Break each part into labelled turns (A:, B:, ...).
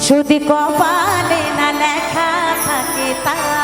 A: যদি কপালে না লেখা থাকে তা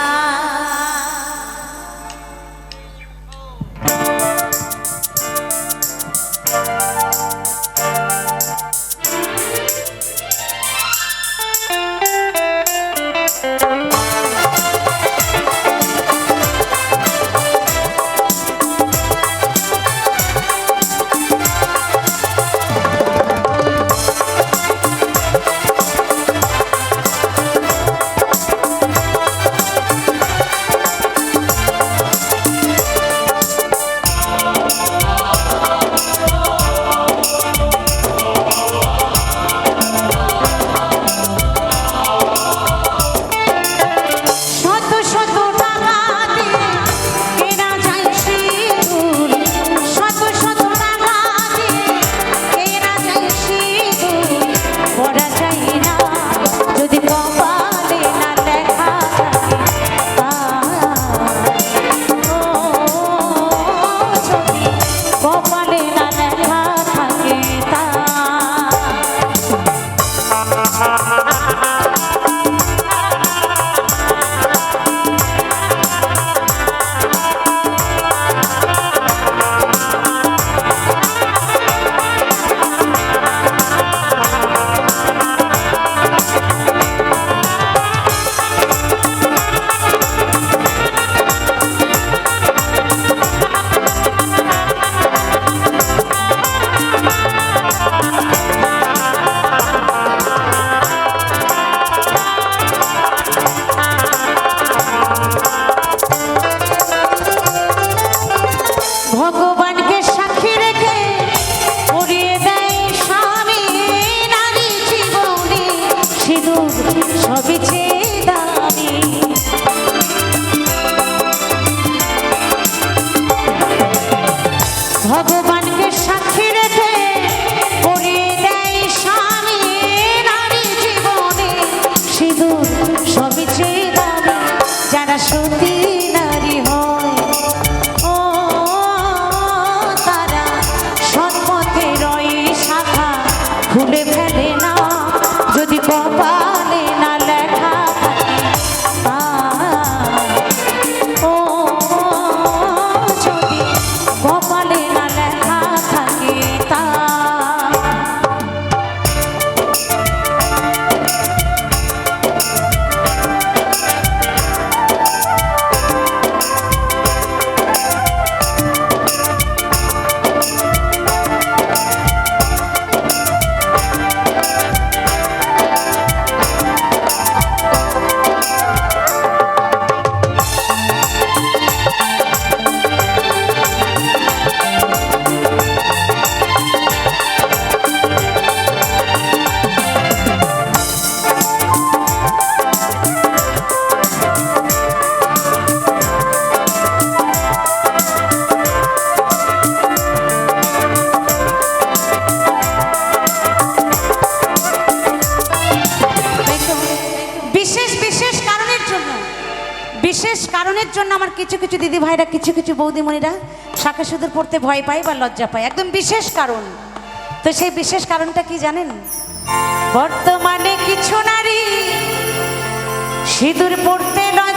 A: ভগবানকে সাক্ষী রেখে করে দেয় নারী জীবনে। সিঁদুর সবই চেয়ে যারা সতী নারী হয়। ও, তারা সন্মতে রয়ে শাখা খুলে কিছু কিছু দিদি ভাইরা কিছু কিছু বৌদিমণিরা শাখা সুদূর পড়তে ভয় পায় বা লজ্জা পায়। একদম বিশেষ কারণ। তো সেই বিশেষ কারণটা কি জানেন? বর্তমানে কিছু নারী সিঁদুর পড়তে লয়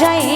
A: já